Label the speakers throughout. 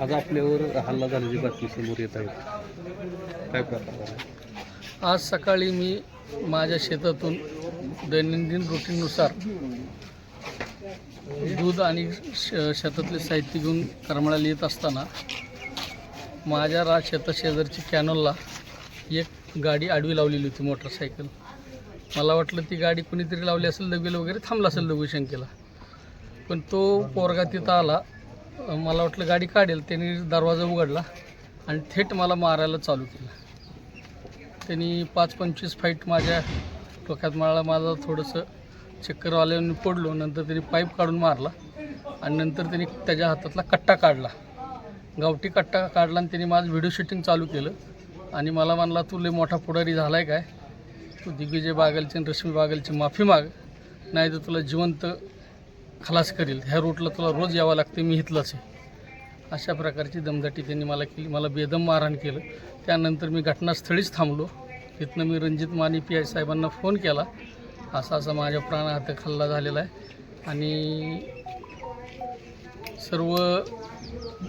Speaker 1: आज आपल्यावर हल्ला झाल्याची बातमी समोर येत आहे काय प्रकार
Speaker 2: आज सकाळी मी माझ्या शेतातून दैनंदिन रुटीननुसार दूध आणि श शेतातले साहित्य घेऊन करमाळ्याला येत असताना माझ्या रा शेता शेजारची कॅनलला एक गाडी आडवी लावलेली होती मोटरसायकल. मला वाटलं ती गाडी कुणीतरी लावली असेल दगवेल वगैरे थांबला असेल लघुशंकेला पण तो पोरगा तिथं आला. मला वाटलं गाडी काढेल त्यांनी दरवाजा उघडला आणि थेट मला मारायला चालू केलं. त्यांनी पाच पंचवीस फाईट माझ्या डोक्यात मारला माझं थोडंसं चक्कर आल्याने पडलो नंतर त्यांनी पाईप काढून मारला आणि नंतर त्यांनी त्याच्या हातातला कट्टा काढला. गावठी कट्टा काढला आणि त्यांनी माझं व्हिडिओ शूटिंग चालू केलं. आणि मला म्हणला तू लय मोठा पुढारी झाला आहे काय? तू दिग्विजय बागलची आणि रश्मी बागलची माफी माग नाही तर तुला जिवंत खलास करील. ह्या रूटला तुला रोज यावं लागते मी इथलंच आहे. अशा प्रकारची दमदाटी त्यांनी मला केली. मला बेदम मारहाण केलं. त्यानंतर मी घटनास्थळीच थांबलो. तिथनं मी रणजित माने पी आय साहेबांना फोन केला. असा असा माझ्या प्राणघातक हल्ला झालेला आहे. आणि सर्व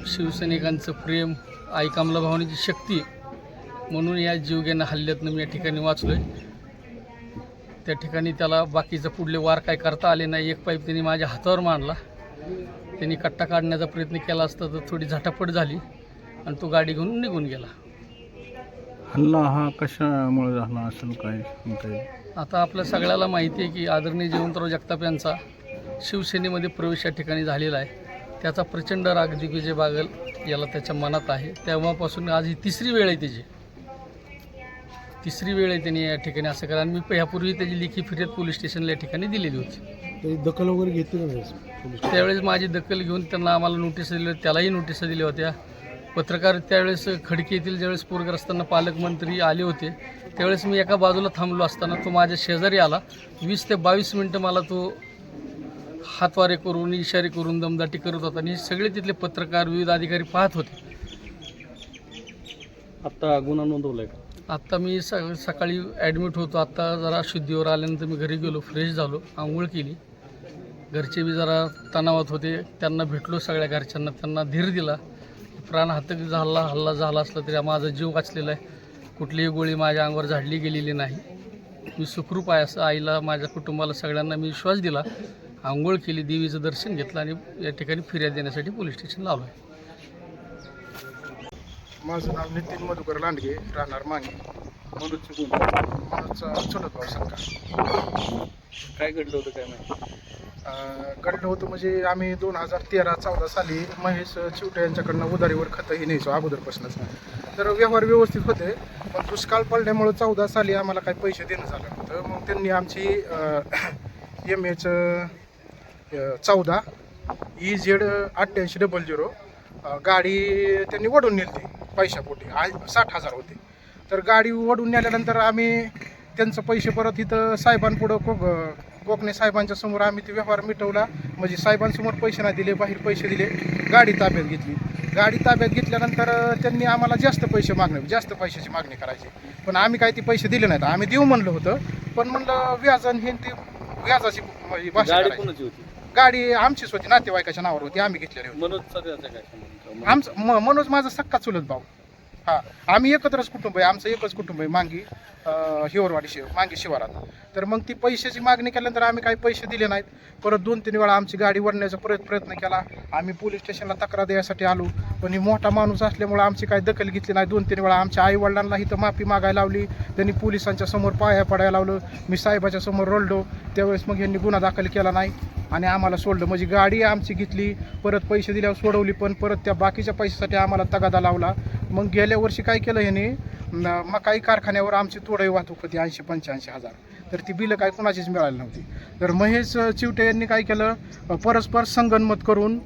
Speaker 2: शिवसैनिकांचं प्रेम आई कमला भावनेची शक्ती म्हणून या जीवघेण्या हल्ल्यातनं मी या ठिकाणी वाचलो आहे त्या ठिकाणी त्याला बाकीचं पुढले वार काय करता आले नाही एक पाईप त्यांनी माझ्या हातावर मांडला. त्यांनी कट्टा काढण्याचा प्रयत्न केला असता तर थोडी झटापट झाली आणि तो गाडी घेऊन निघून गेला.
Speaker 3: हल्ला हा कशामुळे झाला असेल काय सांगता येईल?
Speaker 2: आता आपल्या सगळ्याला माहिती आहे की आदरणीय जयवंतराव जगताप यांचा शिवसेनेमध्ये प्रवेश या ठिकाणी झालेला आहे. त्याचा प्रचंड राग दिग्विजय बागल याला त्याच्या मनात आहे. तेव्हापासून आज ही तिसरी वेळ आहे त्याची. तिसरी वेळ आहे त्यांनी या ठिकाणी असं करा. आणि मी ह्यापूर्वी त्याची लेखी फिर्याद पोलीस स्टेशनला या ठिकाणी दिलेली होती.
Speaker 4: तरी दखल वगैरे घेतली नाही?
Speaker 2: त्यावेळेस माझी दखल घेऊन त्यांना आम्हाला नोटीस दिल्या त्यालाही नोटीस दिल्या होत्या. पत्रकार त्यावेळेस खडकी येथील ज्यावेळेस पूरग्रस्तांना पालकमंत्री आले होते त्यावेळेस मी एका बाजूला थांबलो असताना तो माझ्या शेजारी आला. वीस ते बावीस मिनटं मला तो हातवारे करून इशारे करून दमदाटी करत होता. आणि सगळे तिथले पत्रकार विविध अधिकारी पाहत होते.
Speaker 1: आत्ता गुन्हा नोंदवलाय का?
Speaker 2: आत्ता मी स सकाळी ॲडमिट होतो. आत्ता जरा शुद्धीवर आल्यानंतर मी घरी गेलो फ्रेश झालो आंघोळ केली. घरचे बी जरा तणावात होते. त्यांना भेटलो सगळ्या घरच्यांना. त्यांना धीर दिला. प्राण हातक झाला हल्ला झाला असला तरी माझा जीव वाचलेला आहे. कुठलीही गोळी माझ्या अंगावर झाडली गेलेली नाही. मी सुखरूप आहे असं आईला माझ्या कुटुंबाला सगळ्यांना मी विश्वास दिला. आंघोळ केली देवीचं दर्शन घेतलं आणि या ठिकाणी फिर्याद देण्यासाठी पोलीस स्टेशन लावलं. आहे
Speaker 4: माझं नाव नितीन मधुकर लांडगे राहणार मागे. मनोजचं गुण मनोजचा चुलत भाऊ सरकार
Speaker 1: काय घडलं होतं काय माहिती?
Speaker 4: घडलं होतं म्हणजे आम्ही दोन हजार तेरा चौदा साली महेश चिवटे यांच्याकडनं उधारीवर खतं हे न्यायचो अगोदरपासूनच. तर व्यवहार व्यवस्थित होते पण दुष्काळ पडल्यामुळं चौदा साली आम्हाला काही पैसे देणं झालं नव्हतं. मग त्यांनी आमची एम एचं चौदा ई झेड अठ्ठ्याऐंशी डबल झिरो गाडी त्यांनी वडून नेली. पैशापोटी आ साठ हजार होते. तर गाडी वडून नेल्यानंतर आम्ही त्यांचं पैसे परत इथं साहेबांपुढं कोक कोकणे साहेबांच्या समोर आम्ही ते व्यवहार मिटवला. म्हणजे साहेबांसमोर पैसे नाही दिले बाहेर पैसे दिले. गाडी ताब्यात घेतली. गाडी ताब्यात घेतल्यानंतर त्यांनी आम्हाला जास्त पैसे मागणे जास्त पैशाची मागणी करायची. पण आम्ही काय ते पैसे दिले नाहीत. आम्ही देऊ म्हणलं होतं. पण म्हणलं व्याजन हे ते व्याजाची भाषा
Speaker 1: होती?
Speaker 4: गाडी आमचीच होती नातेवाईकाच्या नावावर होती आम्ही घेतलेली होती.
Speaker 1: मनोज सध्याचा काय संबंध?
Speaker 4: आमचं म मनोज माझा सक्का चुलत भाऊ. हा आम्ही एकत्रच कुटुंब आहे आमचं एकच कुटुंब आहे मांगी अं, हिवरवाडी शिव मांगी शिवारात. तर मग ती पैशाची मागणी केल्यानंतर आम्ही काही पैसे दिले नाहीत. परत दोन तीन वेळा आमची गाडी वडण्याचा प्रयत्न प्रयत्न केला. आम्ही पोलीस स्टेशनला तक्रार द्यायसाठी आलो. पण ही मोठा माणूस असल्यामुळे आमची काही दखल घेतली नाही. दोन तीन वेळा आमच्या आई वडिलांना इथं माफी मागायला लावली. त्यांनी पोलिसांच्या समोर पाया पडायला लावलं. मी साहेबाच्या समोर रडलो. त्यावेळेस मग यांनी गुन्हा दाखल केला नाही. आणि आम्हाला सोडलं. म्हणजे गाडी आमची घेतली परत पैसे दिल्यावर सोडवली पण परत त्या बाकीच्या पैशासाठी आम्हाला तगादा लावला. मग गेल्या वर्षी काय केलं ह्याने? मकाई कारखान्यावर आमची तोडाई वाहतूक होती ऐंशी पंच्याऐंशी हजार. तर ती बिलं काय कुणाचीच मिळाली नव्हती. तर महेश चिवटे यांनी काय केलं? परस्पर संगनमत करून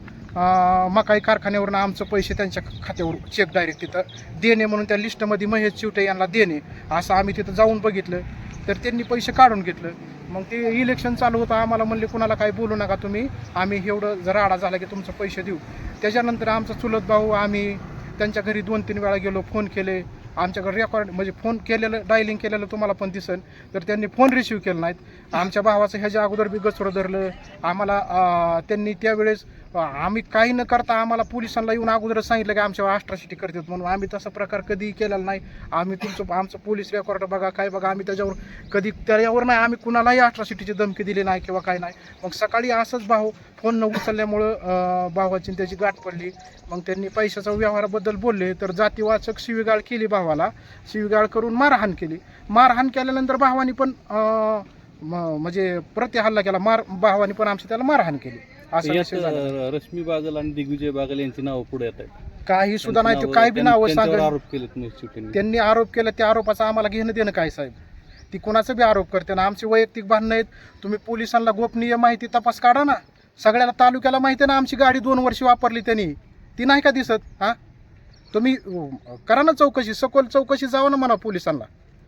Speaker 4: मकाई कारखान्यावरून आमचं पैसे त्यांच्या खात्यावर चेक डायरेक्ट तिथं देणे म्हणून त्या लिस्टमध्ये महेश चिवटे यांना देणे असं आम्ही तिथं जाऊन बघितलं. तर त्यांनी पैसे काढून घेतलं. मग ते इलेक्शन चालू होतं आम्हाला म्हणले कुणाला काही बोलू नका तुम्ही. आम्ही एवढं जर आडा झाला की तुमचं पैसे देऊ. त्याच्यानंतर आमचा चुलत भाऊ आम्ही त्यांच्या घरी दोन तीन वेळा गेलो फोन केले. आमच्याकडे रेकॉर्ड म्हणजे फोन केलेलं डायलिंग केलेलं तुम्हाला पण दिसेल तर त्यांनी फोन रिसिव्ह केला नाहीत. आमच्या भावाचं ह्याच्या अगोदर बी गसरं धरलं. आम्हाला त्यांनी त्यावेळेस आम्ही काही न करता आम्हाला पोलिसांना येऊन अगोदरच सांगितलं की आमच्यावर अष्ट्रासिटी करतात म्हणून आम्ही तसा प्रकार कधीही केलेला नाही. आम्ही तुमचं आमचं पोलीस रेकॉर्ड बघा काय बघा आम्ही त्याच्यावर कधी त्याच्यावर नाही आम्ही कुणालाही अष्ट्रासिटीची धमकी दिली नाही किंवा काय नाही. मग सकाळी असंच भाऊ फोन न उचलल्यामुळं भावाची त्याची गाठ पडली. मग त्यांनी पैशाचा व्यवहाराबद्दल बोलले तर जातीवाचक शिवीगाळ केली भावाला. शिवीगाळ करून मारहाण केली. मारहाण केल्यानंतर भावानी पण अं, म- म्हणजे प्रतिहल्ला केला. मार भावानी पण आमची त्याला मारहाण केली. असा
Speaker 1: यात
Speaker 4: विषय झाला
Speaker 1: अं, रश्मी बागल आणि दिग्विजय बागल यांची नावं पुढे येत आहेत.
Speaker 4: काही सुद्धा नाही ते काय बी
Speaker 1: नावं- त्यांच्यावर
Speaker 4: सांगत
Speaker 1: आरोप केलेत चिवटेंनी
Speaker 4: त्यांनी आरोप केला त्या आरोपाचा आम्हाला घेणं देणं काय साहेब? ती कोणाचं बी आरोप करते ना? आमची वैयक्तिक भांडणं आहेत. तुम्ही पोलिसांना गोपनीय माहिती तपास काढा ना. सगळ्याला तालुक्याला माहिती आहे ना आमची गाडी दोन वर्ष वापरली त्यांनी. ती नाही का दिसत हां? तुम्ही अं, करा ना चौकशी सखोल चौकशी जावं ना म्हणा पोलिसांना.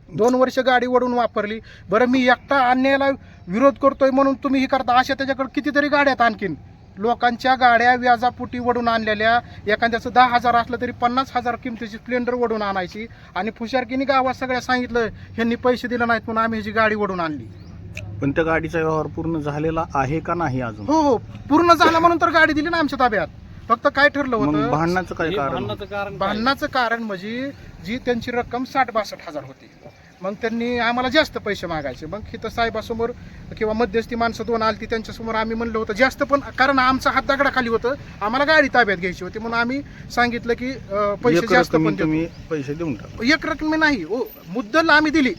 Speaker 4: दोन वर्ष गाडी वडून वापरली. बरं मी एकटा अन्यायाला विरोध करतोय म्हणून तुम्ही हे करता. अशा त्याच्याकडे कितीतरी गाड्या आहेत आणखीन. लोकांच्या गाड्या व्याजापोटी वडून आणलेल्या. एखाद्याचं दहा हजार असलं तरी पन्नास हजार किमतीची स्प्लेंडर वडून आणायची. आणि फुशारकीने गावात सगळ्या सांगितलं ह्यांनी पैसे दिले नाहीत म्हणून आम्ही ह्याची गाडी वडून आणली.
Speaker 3: पण त्या गाडीचा व्यवहार पूर्ण झालेला आहे का नाही अजून?
Speaker 4: हो हो. पूर्ण झालं म्हणून तर गाडी दिली ना आमच्या ताब्यात. फक्त काय ठरलं
Speaker 3: मग
Speaker 4: होतं?
Speaker 3: भांडणाचं काय कारण?
Speaker 1: भांडणाचं कारण
Speaker 4: म्हणजे जी त्यांची रक्कम साठ बासष्ट हजार होती. मग त्यांनी आम्हाला जास्त पैसे मागायचे. मग इथं साहेबासमोर किंवा मध्यस्थी माणसं दोन आलती त्यांच्यासमोर आम्ही म्हणलं होतं जास्त पण कारण आमचा हात दगडाखाली होतं. आम्हाला गाडी ताब्यात घ्यायची होती. म्हणून आम्ही सांगितलं की अं, पैसे
Speaker 3: एक
Speaker 4: जास्त
Speaker 3: रकमी
Speaker 4: पण देतो.
Speaker 3: तुम्ही पैसे देऊन टाका.
Speaker 4: एक रक्कम नाही. हो मुद्दल आम्ही दिली.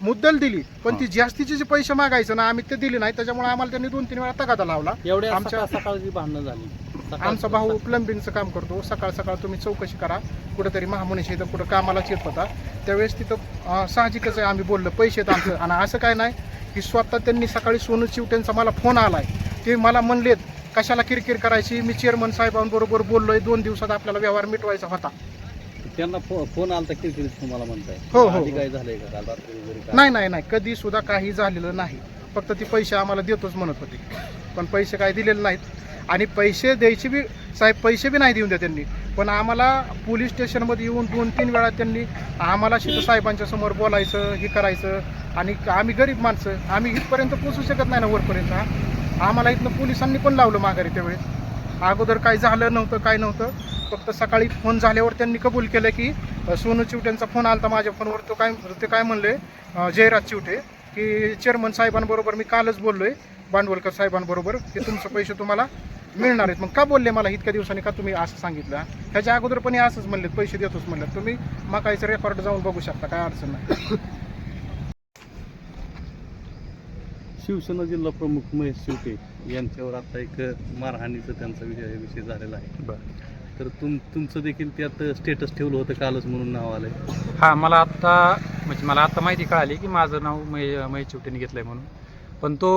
Speaker 4: मुद्दल दिली. पण ती जास्तीचे जे पैसे मागायचे ना आम्ही ते दिले नाही. त्याच्यामुळे आम्हाला त्यांनी दोन तीन वेळा तगादा लावला.
Speaker 1: एवढ्या
Speaker 4: आमच्या-
Speaker 1: सकाळ सकाळची भांडणं झाली.
Speaker 4: आमचा भाऊ प्लंबिंगचं काम करतो. सकाळ सकाळ तुम्ही चौकशी करा. कुठेतरी महामनीशी इथं कुठं कामाला होता त्यावेळेस तिथं साहजिकच आहे आम्ही बोललो पैसे आहेत आमचं. आणि असं काय नाही की स्वतः त्यांनी सकाळी सोनू चिवट्यांचा मला फोन आलाय. ते मला म्हणलेत कशाला किरकिर करायची? मी चेअरमन साहेबांबरोबर बोललोय दोन दिवसात आपल्याला व्यवहार मिटवायचा होता.
Speaker 1: त्यांना फोन आलता किरकिरीत तुम्हाला म्हणताय.
Speaker 4: हो, हो, हो.
Speaker 1: काय झालंय का?
Speaker 4: नाही नाही नाही. कधी सुद्धा काही झालेलं नाही. फक्त ती पैसे आम्हाला देतोच म्हणत होते. पण पैसे काय दिलेले नाहीत. आणि पैसे द्यायचे बी साहेब पैसे बी नाही देऊन द्या त्यांनी. पण आम्हाला पोलीस स्टेशनमध्ये येऊन दोन तीन वेळा त्यांनी आम्हाला शितो साहेबांच्या समोर बोलायचं हे करायचं. आणि आम्ही गरीब माणसं आम्ही इथपर्यंत पोचू शकत नाही ना वरपर्यंत आम्हाला इथनं पोलिसांनी पण लावलं माघारी त्यावेळेस. अगोदर काय झालं नव्हतं काय नव्हतं. फक्त सकाळी फोन झाल्यावर त्यांनी कबूल केलं की सोनू चिवट्यांचा फोन आलता माझ्या फोनवर. तो काय ते काय म्हणले जयराज चिवटे की चेअरमन साहेबांबरोबर मी कालच बोललो आहे भांडवलकर साहेबांबरोबर की तुमचं पैसे तुम्हाला मिळणार आहेत. मग का बोलले मला इतक्या दिवसांनी? का तुम्ही असं सांगितलं? ह्याच्या अगोदर पण असंच म्हणलेत पैसे देतोच म्हणलेत. तुम्ही मकाईचं रेकॉर्ड जाऊन बघू शकता काय अडचण नाही.
Speaker 1: शिवसेना जिल्हा प्रमुख महेश शिवटे यांच्यावर आता एक मारहाणीचा त्यांचा विषय विषय झालेला आहे. तर तुम तुमचं देखील त्यात स्टेटस ठेवलं होतं कालच म्हणून नाव आलंय.
Speaker 5: हां मला आत्ता म्हणजे मला आत्ता माहिती कळाली की माझं नाव मय महेश चिवटेने घेतलं आहे म्हणून. पण तो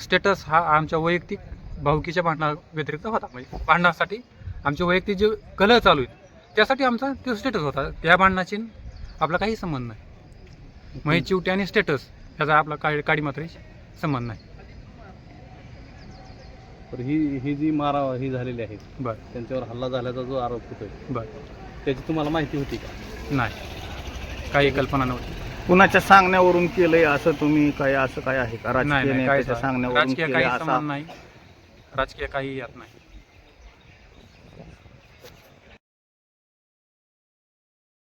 Speaker 5: स्टेटस हा आमच्या वैयक्तिक भाऊकीच्या भांडणा व्यतिरिक्त होता. म्हणजे भांडणासाठी आमचे वैयक्तिक जे कलह चालू आहेत त्यासाठी आमचा तो स्टेटस होता. त्या भांडणाची आपला काही संबंध नाही. महेश चिवटे आणि स्टेटस ह्याचा आपला काळी काडी मात्र संबंध नाही.
Speaker 1: तर ही ही जी मारा ही झालेली आहे
Speaker 5: बरं.
Speaker 1: त्यांच्यावर हल्ला झाल्याचा जो आरोप होतोय
Speaker 5: बरं.
Speaker 1: त्याची तुम्हाला माहिती होती का?
Speaker 5: नाही. काही कल्पना नव्हती.
Speaker 3: कुणाच्या सांगण्यावरून केलंय असं तुम्ही काय असं काय आहे का? राजकीय नेत्याच्या सांगण्यावरून केलंय
Speaker 5: काही
Speaker 3: असा
Speaker 5: संबंध नाही. राजकीय काही यात नाही.